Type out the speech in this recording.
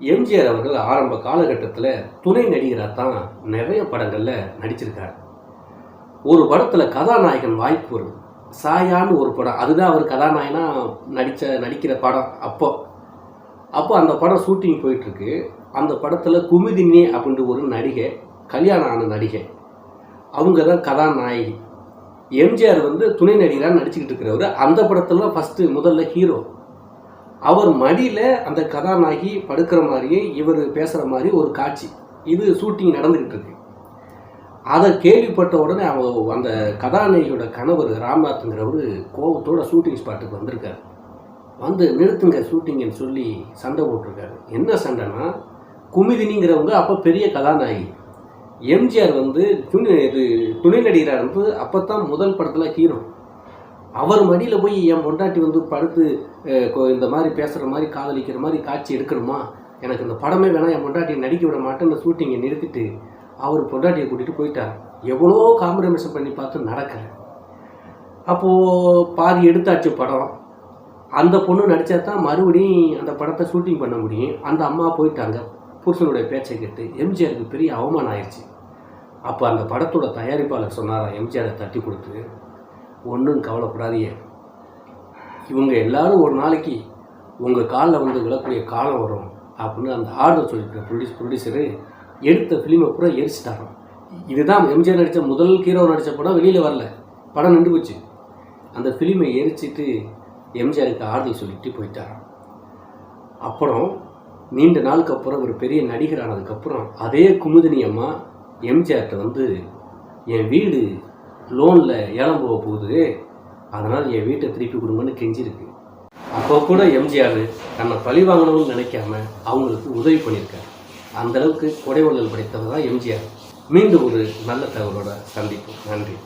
எம்ஜிஆர் அவர்கள் ஆரம்ப காலகட்டத்தில் துணை நடிகராக தான் நிறைய படங்களில் நடிச்சிருக்கார். ஒரு படத்தில் கதாநாயகன் வாய்ப்பு வருது சாயான்னு ஒரு படம். அதுதான் அவர் கதாநாயகனாக நடித்த நடிக்கிற படம் அப்போ. அப்போ அந்த படம் ஷூட்டிங் போயிட்டுருக்கு. அந்த படத்தில் குமுதினி அப்படின்ற ஒரு நடிகை கல்யாணம் ஆன நடிகை. அவங்க தான் கதாநாயகி. எம்ஜிஆர் வந்து துணை நடிகராக நடிச்சுக்கிட்டு இருக்கிறவர். அந்த படத்தில் ஃபஸ்ட்டு முதல்ல ஹீரோ அவர் மடியில் அந்த கதாநாயகி படுக்கிற மாதிரியே இவர் பேசுகிற மாதிரி ஒரு காட்சி. இது ஷூட்டிங் நடந்துக்கிட்டு இருக்கு. அதை கேள்விப்பட்ட உடனே அவங்க அந்த கதாநாயகியோட கணவர் ராம்நாத்ங்கிறவர் கோபத்தோட ஷூட்டிங் ஸ்பாட்டுக்கு வந்திருக்காரு. வந்து நிறுத்துங்க ஷூட்டிங்கன்னு சொல்லி சண்டை போட்டிருக்காரு. என்ன சண்டைனா குமிதினிங்கிறவங்க அப்போ பெரிய கதாநாயகி. எம்ஜிஆர் வந்து துணை இது துணை நடிகராக இருந்து அப்போ தான் முதல் படத்தில் ஹீரோ அவர் மடியில் போய் என் பொண்டாட்டி வந்து படுத்து இந்த மாதிரி பேசுகிற மாதிரி காதலிக்கிற மாதிரி காட்சி எடுக்கணுமா? எனக்கு இந்த படமே வேணாம் என் பொண்டாட்டியை நடிக்க விட மாட்டேன் இந்த ஷூட்டிங்கை நிறுத்திட்டு அவர் பொண்டாட்டியை கூட்டிகிட்டு போயிட்டார். எவ்வளோ காம்ப்ரமைஸ் பண்ணி பார்த்து நடக்கிறேன் அப்போது பாதி எடுத்தாச்சு படம். அந்த பொண்ணு நடித்தா தான் மறுபடியும் அந்த படத்தை ஷூட்டிங் பண்ண முடியும். அந்த அம்மா போயிட்டாங்க. புருஷனுடைய பேச்சை கேட்டு எம்ஜிஆருக்கு பெரிய அவமானம் ஆயிடுச்சு அப்போ அந்த படத்தோட தயாரிப்பாளர் சொன்னாராம் எம்ஜிஆரை தட்டி கொடுத்து ஒன்றும் கவலைப்படாதீங்க. இவங்க எல்லாரும் ஒரு நாளைக்கு உங்கள் காலில் வந்து விழக்கூடிய காலம் வரும் அப்படின்னு அந்த ஆர்டர் சொல்லியிருக்கிற ப்ரொடியூஸ் ப்ரொடியூசரு எடுத்த ஃபிலிமை பூரா எரிச்சிட்டாராம். இதுதான் எம்ஜிஆர் நடித்த முதல் ஹீரோ நடித்த படம் வெளியில் வரல. படம் நின்று போச்சு. அந்த ஃபிலிமை எரிச்சிட்டு எம்ஜிஆருக்கு ஆறுதல் சொல்லிட்டு போயிட்டாராம். அப்புறம் நீண்ட நாளுக்கு அப்புறம் ஒரு பெரிய நடிகர் ஆனதுக்கப்புறம் அதே குமுதினி அம்மா எம்ஜிஆர்கிட்ட வந்து என் வீடு லோனில் ஏலம் போக போகுது. அதனால் என் வீட்டை திருப்பி கொடுங்கன்னு கெஞ்சிருக்கு. அப்போ கூட எம்ஜிஆர் தன்னை பழி வாங்கணும்னு நினைக்காம அவங்களுக்கு உதவி பண்ணியிருக்காரு. அந்த அளவுக்கு கொடைவள்ளல் படைத்தவர் தான் எம்ஜிஆர். மீண்டும் ஒரு நல்ல தகவலோட சந்திப்போம். நன்றி.